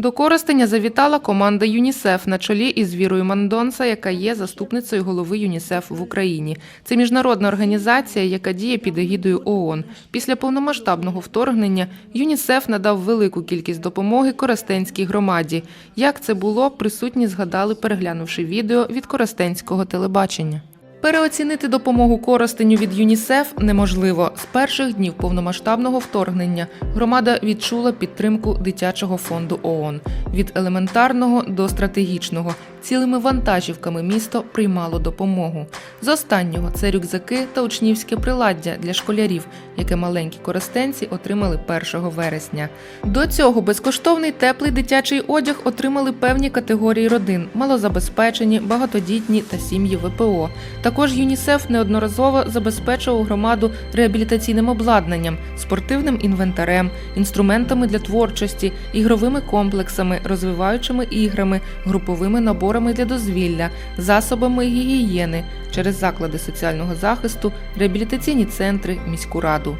До Коростеня завітала команда ЮНІСЕФ на чолі із Вірою Мандонса, яка є заступницею голови ЮНІСЕФ в Україні. Це міжнародна організація, яка діє під егідою ООН. Після повномасштабного вторгнення ЮНІСЕФ надав велику кількість допомоги Коростенській громаді. Як це було, присутні згадали, переглянувши відео від Коростенського телебачення. Переоцінити допомогу Коростеню від ЮНІСЕФ неможливо. З перших днів повномасштабного вторгнення громада відчула підтримку дитячого фонду ООН. Від елементарного до стратегічного. Цілими вантажівками місто приймало допомогу. З останнього це рюкзаки та учнівське приладдя для школярів, яке маленькі коростенці отримали 1 вересня. До цього безкоштовний теплий дитячий одяг отримали певні категорії родин: малозабезпечені, багатодітні та сім'ї ВПО. Також ЮНІСЕФ неодноразово забезпечував громаду реабілітаційним обладнанням, спортивним інвентарем, інструментами для творчості, ігровими комплексами, розвиваючими іграми, груповими наборами для дозвілля, засобами гігієни через заклади соціального захисту, реабілітаційні центри, міську раду.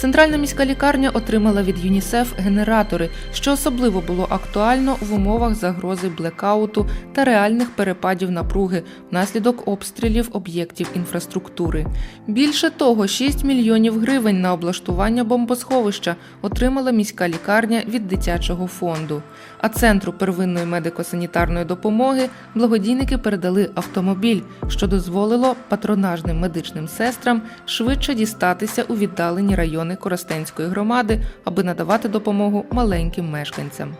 Центральна міська лікарня отримала від ЮНІСЕФ генератори, що особливо було актуально в умовах загрози блекауту та реальних перепадів напруги внаслідок обстрілів об'єктів інфраструктури. Більше того, 6 мільйонів гривень на облаштування бомбосховища отримала міська лікарня від дитячого фонду. А центру первинної медико-санітарної допомоги благодійники передали автомобіль, що дозволило патронажним медичним сестрам швидше дістатися у віддалені райони Коростенської громади, аби надавати допомогу маленьким мешканцям.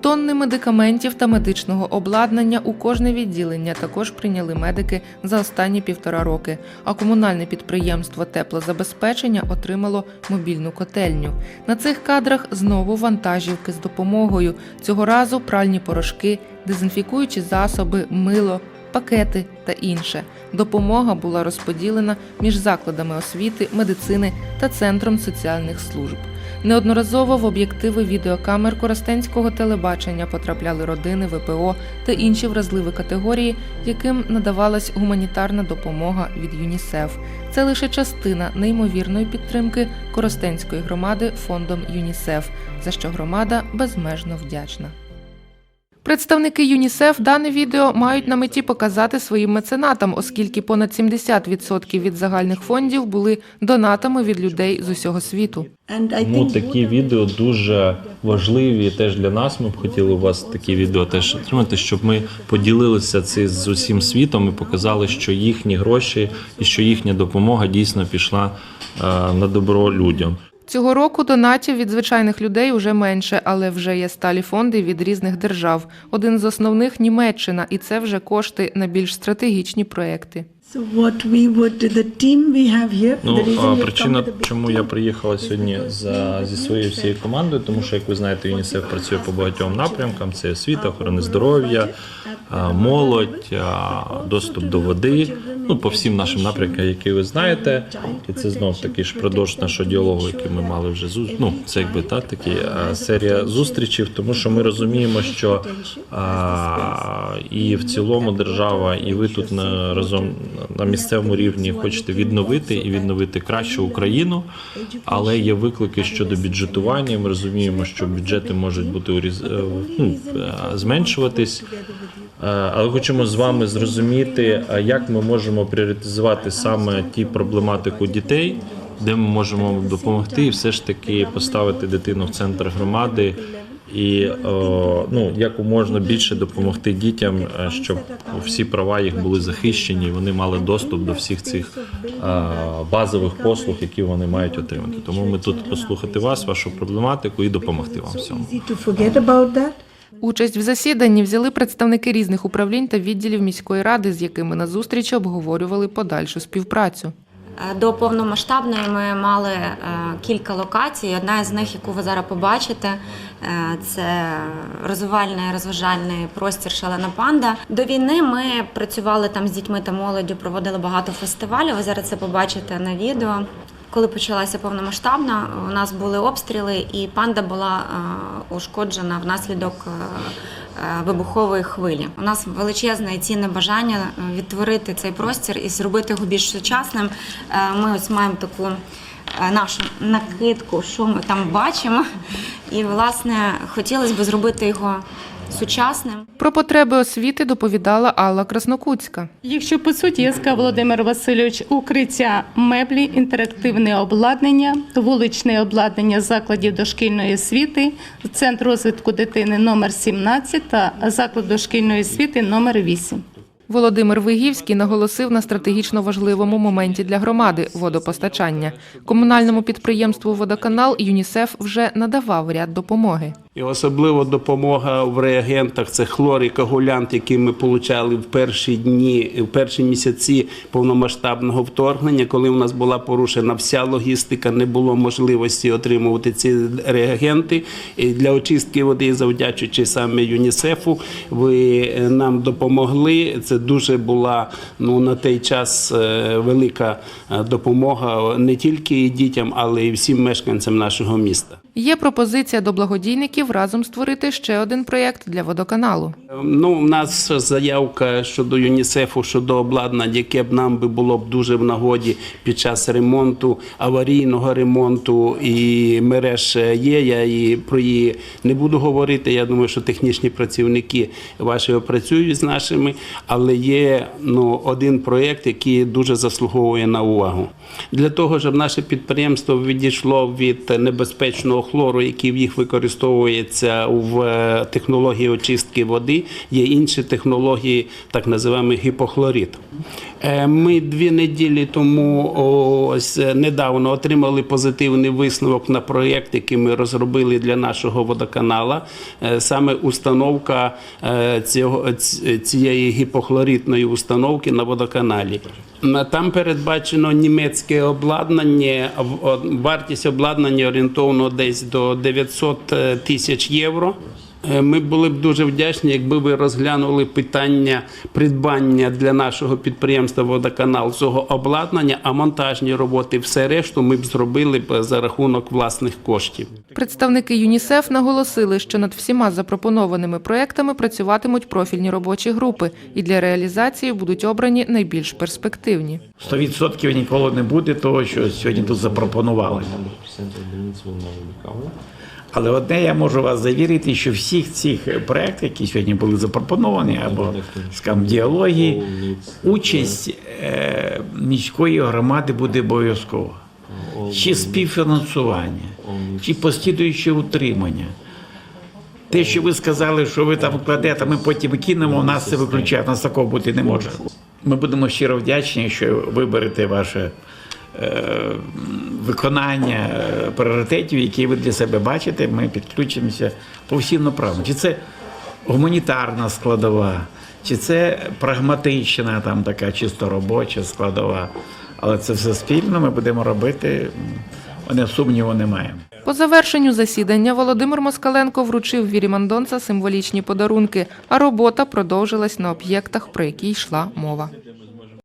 Тонни медикаментів та медичного обладнання у кожне відділення також прийняли медики за останні півтора роки. А комунальне підприємство теплозабезпечення отримало мобільну котельню. На цих кадрах знову вантажівки з допомогою. Цього разу пральні порошки, дезінфікуючі засоби, мило, пакети та інше. Допомога була розподілена між закладами освіти, медицини та центром соціальних служб. Неодноразово в об'єктиви відеокамер Коростенського телебачення потрапляли родини ВПО та інші вразливі категорії, яким надавалась гуманітарна допомога від ЮНІСЕФ. Це лише частина неймовірної підтримки Коростенської громади фондом ЮНІСЕФ, за що громада безмежно вдячна. Представники ЮНІСЕФ дане відео мають на меті показати своїм меценатам, оскільки понад 70% від загальних фондів були донатами від людей з усього світу. Тому такі відео дуже важливі теж для нас. Ми б хотіли у вас такі відео теж отримати, щоб ми поділилися це з усім світом і показали, що їхні гроші і що їхня допомога дійсно пішла е, на добро людям. Цього року донатів від звичайних людей уже менше, але вже є сталі фонди від різних держав. Один з основних Німеччина, і це вже кошти на більш стратегічні проекти. Ну причина, чому я приїхала сьогодні за зі своєю всією командою, тому що як ви знаєте, ЮНІСЕФ працює по багатьом напрямкам: це освіта, охорони здоров'я, молодь, доступ до води. Ну по всім нашим напрямкам, які ви знаєте, і це знов таки ж продовж нашого діалогу, який ми мали вже ну, це якби та такі серія зустрічей, тому що ми розуміємо, що а, і в цілому держава, і ви тут на разом на місцевому рівні хочете відновити і відновити кращу Україну, але є виклики щодо бюджетування. Ми розуміємо, що бюджети можуть бути е, ну, е, зменшуватись. Е, Але хочемо з вами зрозуміти, як ми можемо пріоритизувати саме ті проблематику дітей, де ми можемо допомогти, і все ж таки поставити дитину в центр громади. І ну як можна більше допомогти дітям, е, щоб всі права їх були захищені, вони мали доступ до всіх цих е, базових послуг, які вони мають отримати. Тому ми тут послухати вас, вашу проблематику і допомогти вам в Участь в засіданні взяли представники різних управлінь та відділів міської ради, з якими на зустрічі обговорювали подальшу співпрацю. Е, До повномасштабної ми мали е, кілька локацій. Одна з них, яку ви зараз побачите, е, це розвивальний розважальний простір Шалена панда. До війни ми працювали там з дітьми та молоддю, проводили багато фестивалів. Ви зараз це побачите на відео. Коли почалася повномасштабна, у нас були обстріли, і панда була е, ушкоджена внаслідок е, е, вибухової хвилі. У нас величезне і цінне бажання відтворити цей простір і зробити його більш сучасним. Ми ось маємо таку. нашу накидку, що ми там бачимо. І, власне, хотілося б зробити його сучасним. Про потреби освіти доповідала Алла Краснокутська. Якщо по суті, я сказав Володимир Васильович, укриття меблі, інтерактивне обладнання, вуличне обладнання закладів дошкільної освіти, центр розвитку дитини номер 17 та заклад дошкільної освіти номер 8. Володимир Вигівський наголосив на стратегічно важливому моменті для громади водопостачання. Комунальному підприємству Водоканал ЮНІСЕФ вже надавав ряд допомоги. І особливо допомога в реагентах це хлор і коагулянт, який ми отримали в перші дні, в перші місяці повномасштабного вторгнення, коли у нас була порушена вся логістика, не було можливості отримувати ці реагенти. І для очистки води, завдячуючи саме ЮНІСЕФу, ви е, нам допомогли. Це дуже була ну на той час е, велика е, допомога не тільки дітям, але й всім мешканцям нашого міста. Є пропозиція до благодійників разом створити ще один проєкт для водоканалу. Ну, у нас заявка щодо ЮНІСЕФу щодо обладнання, яке б нам би було б дуже в нагоді під час ремонту, аварійного ремонту і мереж є. Я і про її не буду говорити. Я думаю, що технічні працівники ваші опрацюють з нашими, але є ну, один проєкт, який дуже заслуговує на увагу. Для того, щоб наше підприємство відійшло від небезпечного хлору, який в їх використовується в е, технології очистки води, є інші технології, так називаємо гіпохлорид. Е, Ми дві неділі тому ось недавно отримали позитивний висновок на проєкт, який ми розробили для нашого водоканала. Е, Саме установка е, цього цієї гіпохлоридної установки на водоканалі. Там передбачено німецьке обладнання. Вартість обладнання орієнтовно десь до 900 тисяч євро. Е, Ми були б дуже вдячні, якби ви розглянули питання придбання для нашого підприємства Водоканал цього обладнання, а монтажні роботи, все решту ми б зробили б за рахунок власних коштів. Представники ЮНІСЕФ наголосили, що над всіма запропонованими проектами працюватимуть профільні робочі групи, і для реалізації будуть обрані найбільш перспективні. 100% ніколи не буде того, що сьогодні тут запропонували. Але одне я можу вас завірити, що всіх цих проєктів, які сьогодні були запропоновані, або скажімо, в діалогі, участь е, міської громади буде обов'язково. Чи співфінансування, чи постійне утримання. Те, що ви сказали, що ви там кладете, ми потім кинемо, у нас це виключає, нас такого бути не може. Ми будемо щиро вдячні, що ви берете ваше виконання е, пріоритетів, які ви для себе бачите. Ми підключимося по всім направленням. Чи це гуманітарна складова, чи це прагматична, там така чисто робоча складова. Але це все спільно ми будемо робити. Мене сумніву немає. По завершенню засідання Володимир Москаленко вручив Вірі Мандонца символічні подарунки, а робота продовжилась на об'єктах, про які йшла мова.